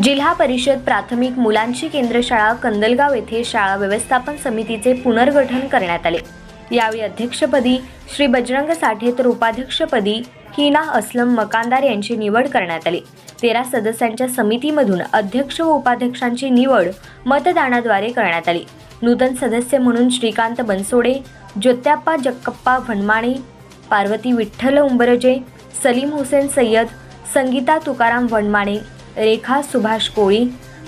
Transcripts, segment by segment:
जिल्हा परिषद प्राथमिक मुलांची केंद्रशाळा कंदलगाव येथे शाळा व्यवस्थापन समितीचे पुनर्गठन करण्यात आले. यावेळी अध्यक्षपदी श्री बजरंग साठे तर उपाध्यक्षपदी हिना असलम मकानदार यांची निवड करण्यात आली. तेरा सदस्यांच्या समितीमधून अध्यक्ष व उपाध्यक्षांची निवड मतदानाद्वारे करण्यात आली. नूतन सदस्य म्हणून श्रीकांत बनसोडे ज्योत्याप्पा जक्कप्पा भनमाणे पार्वती विठ्ठल उंबरजे सलीम हुसेन सय्यद संगीता तुकाराम वनमाणे रेखा सुभाष कोळी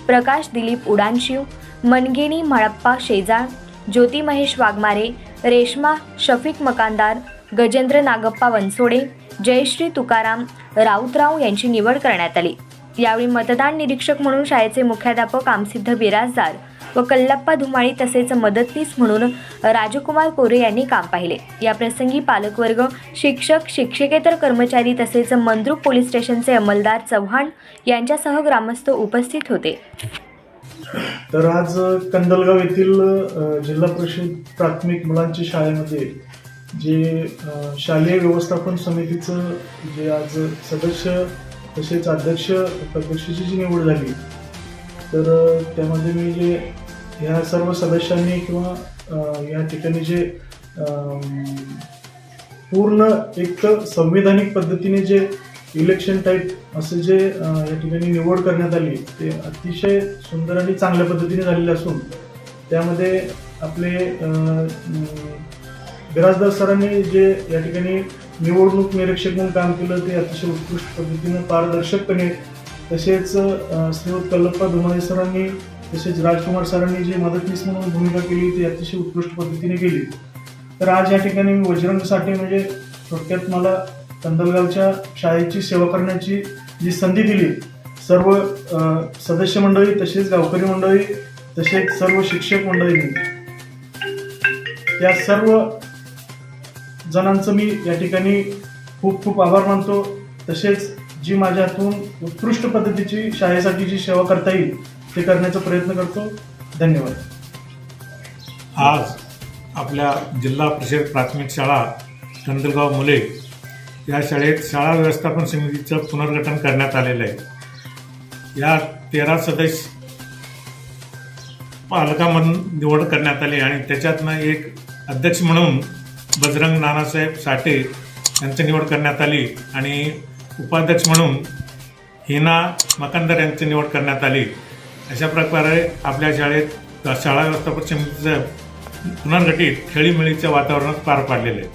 प्रकाश दिलीप उडानशिव मनगिणी मळप्पा शेजाळ ज्योती महेश वाघमारे रेश्मा शफिक मकानदार गजेंद्र नागप्पा वनसोडे जयश्री तुकाराम राऊतराव यांची निवड करण्यात आली. यावेळी मतदान निरीक्षक म्हणून शाळेचे मुख्याध्यापक आमसिद्ध बिराजदार व कल्लप्पा धुमाळी तसेच मदतनीस म्हणून राजकुमार कोरे यांनी काम पाहिले. याप्रसंगी पालकवर्ग शिक्षक शिक्षकेतर कर्मचारी तसेच मंद्रुक पोलीस स्टेशनचे अंमलदार चव्हाण यांच्यासह ग्रामस्थ उपस्थित होते. तर आज कंदलगाव येथील जिल्हा परिषद प्राथमिक मुलांच्या शाळेमध्ये जे शालेय व्यवस्थापन समितीचं जे आज सदस्य तसेच अध्यक्ष उपाध्यक्षाची जी निवड झाली तर त्यामध्ये मी जे ह्या सर्व सदस्यांनी किंवा या ठिकाणी जे पूर्ण एक तर संविधानिक पद्धतीने जे इलेक्शन टाईप असं जे या ठिकाणी निवड करण्यात आली ते अतिशय सुंदर आणि चांगल्या पद्धतीने झालेले असून त्यामध्ये आपले बिराजदार सरांनी जे या ठिकाणी निवडणूक निरीक्षक म्हणून काम केलं ते अतिशय उत्कृष्ट पद्धतीनं पारदर्शकपणे तसेच अ, श्रीयुत कल्लप्पा धुमाळे सरांनी तसेच राजकुमार सरांनी जे मदतनीस म्हणून भूमिका केली ती अतिशय उत्कृष्ट पद्धतीने केली. तर आज या ठिकाणी मी बजरंग साठे म्हणजे थोडक्यात मला कंदलगावच्या शाळेची सेवा करण्याची जी संधी दिली सर्व सदस्य मंडळी तसेच गावकरी मंडळी तसेच सर्व शिक्षक मंडळींनी या सर्व जणांचं मी या ठिकाणी खूप खूप आभार मानतो. तसेच जी माझ्या हातून उत्कृष्ट पद्धतीची शाळेसाठी जी सेवा करता येईल ते करण्याचा प्रयत्न करतो. धन्यवाद. आज आपल्या जिल्हा परिषद प्राथमिक शाळा कंदलगाव मुले या शाळेत शाळा व्यवस्थापन समितीचं पुनर्गठन करण्यात आलेलं आहे. या तेरा सदस्य पालकामधून निवड करण्यात आली आणि त्याच्यातनं एक अध्यक्ष म्हणून बजरंग नानासाहेब साठे यांची निवड करण्यात आली आणि उपाध्यक्ष म्हणून हिना मकंदर यांची निवड करण्यात आली. अशा प्रकारे आपल्या शाळेत शाळा व्यवस्थापन समितीचं पुनर्गठित खेळीमेळीच्या वातावरणात पार पाडलेले आहे.